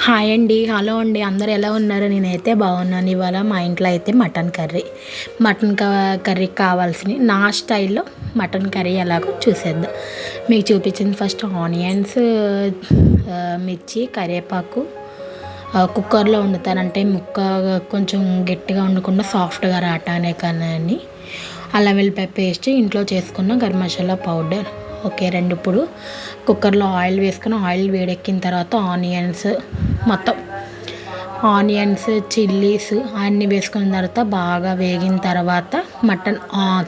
Hi అండి hello అండి అందరు ఎలా ఉన్నారు? నేనైతే బాగున్నాను. ఇవాళ మా ఇంట్లో అయితే మటన్ కర్రీ. మటన్ కర్రీ కావాల్సినవి నా స్టైల్లో మటన్ కర్రీ ఎలాగో చూసేద్దాం. మీకు చూపించింది ఫస్ట్ ఆనియన్స్ మిర్చి కరివేపాకు కుక్కర్లో వండుతానంటే ముక్క కొంచెం గట్టిగా ఉండకుండా సాఫ్ట్గా రావటానే కానీ అల్లం వెల్లిపాయ పేస్ట్ ఇంట్లో చేసుకున్న గరం మసాలా పౌడర్. ఓకే రెండు ఇప్పుడు కుక్కర్లో ఆయిల్ వేసుకుని ఆయిల్ వేడెక్కిన తర్వాత ఆనియన్స్ మొత్తం. ఆనియన్స్ చిల్లీస్ అన్నీ వేసుకున్న తర్వాత బాగా వేగిన తర్వాత మటన్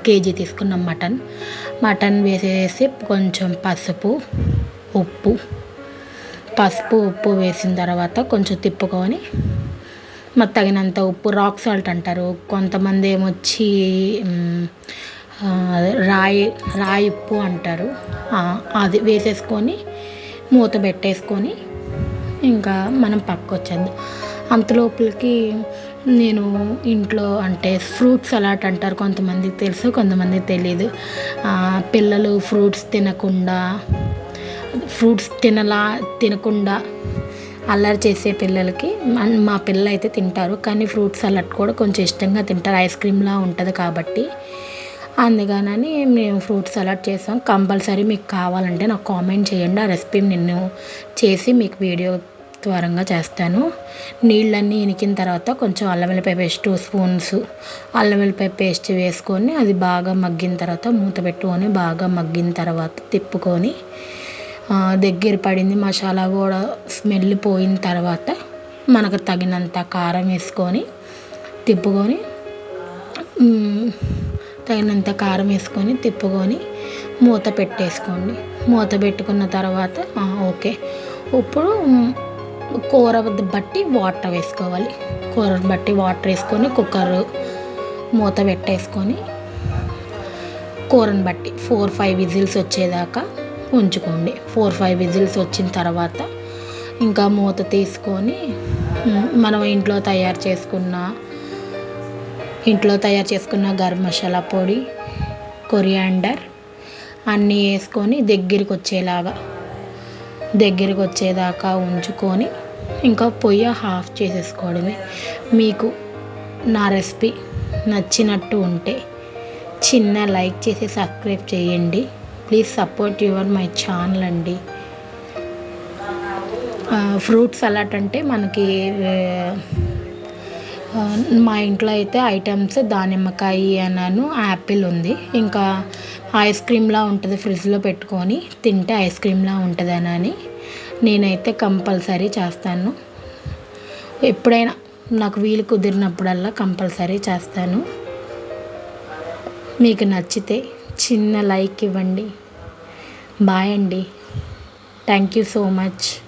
కేజీ తీసుకున్నాం మటన్. మటన్ వేసేసి కొంచెం పసుపు ఉప్పు. పసుపు ఉప్పు వేసిన తర్వాత కొంచెం తిప్పుకొని మరి తగినంత ఉప్పు రాక్ సాల్ట్ అంటారు. కొంతమంది ఏమొచ్చి రాయి రాయి ఉప్పు అంటారు. అది వేసేసుకొని మూత పెట్టేసుకొని ఇంకా మనం పక్క వచ్చేద్దాం అంతలోపలికి నేను ఇంట్లో అంటే ఫ్రూట్స్ అలాట్ అంటారు కొంతమందికి తెలుసు కొంతమందికి తెలియదు పిల్లలు ఫ్రూట్స్ తినకుండా ఫ్రూట్స్ తినలా తినకుండా అల్లరి చేసే పిల్లలకి మా పిల్లలు అయితే తింటారు. కానీ ఫ్రూట్స్ అలాట్ కూడా కొంచెం ఇష్టంగా తింటారు. ఐస్ క్రీమ్లా ఉంటుంది కాబట్టి. అందుకనని మేము ఫ్రూట్ సలాడ్ చేసాం కంపల్సరీ మీకు కావాలంటే నాకు కామెంట్ చేయండి. ఆ రెసిపీ నేను చేసి మీకు వీడియో త్వరగా చేస్తాను. నీళ్ళన్నీ ఇనికిన తర్వాత కొంచెం అల్లం వెల్లిపాయ పేస్ట్ టూ స్పూన్స్. అల్లం వెల్లిపాయ పేస్ట్ వేసుకొని అది బాగా మగ్గిన తర్వాత మూత పెట్టుకొని బాగా మగ్గిన తర్వాత తిప్పుకొని దగ్గర పడింది మసాలా కూడా స్మెల్ పోయిన తర్వాత మనకు తగినంత కారం వేసుకొని తిప్పుకొని తగినంత కారం వేసుకొని తిప్పుకొని మూత పెట్టేసుకోండి. మూత పెట్టుకున్న తర్వాత ఓకే. ఇప్పుడు కూర బట్టి వాటర్ వేసుకోవాలి. కూర బట్టి వాటర్ వేసుకొని కుక్కర్ మూత పెట్టేసుకొని కూరని బట్టి ఫోర్ ఫైవ్ విజిల్స్ వచ్చేదాకా ఉంచుకోండి. ఫోర్ ఫైవ్ విజిల్స్ వచ్చిన తర్వాత ఇంకా మూత తీసుకొని మనం ఇంట్లో తయారు చేసుకున్న ఇంట్లో తయారు చేసుకున్న గరం మసాలా పొడి కొరియాండర్ అన్నీ వేసుకొని దగ్గరికి వచ్చేలాగా దగ్గరికి వచ్చేదాకా ఉంచుకొని ఇంకా పొయ్యి హాఫ్ చేసేసుకోవడమే. మీకు నా రెసిపీ నచ్చినట్టు ఉంటే చిన్న లైక్ చేసి సబ్స్క్రైబ్ చేయండి. Please support your my channel అండి. ఫ్రూట్ సలాడ్ అంటే మనకి మా ఇంట్లో అయితే ఐటమ్స్ దానిమ్మకాయ అన్నాను యాపిల్ ఉంది. ఇంకా ఐస్ క్రీమ్లా ఉంటుంది ఫ్రిడ్జ్లో పెట్టుకొని తింటే ఐస్ క్రీమ్లా ఉంటుందని నేనైతే కంపల్సరీ చేస్తాను. ఎప్పుడైనా నాకు వీలు కుదిరినప్పుడల్లా కంపల్సరీ చేస్తాను. మీకు నచ్చితే చిన్న లైక్ ఇవ్వండి. బాయ్ అండి. Thank you so much.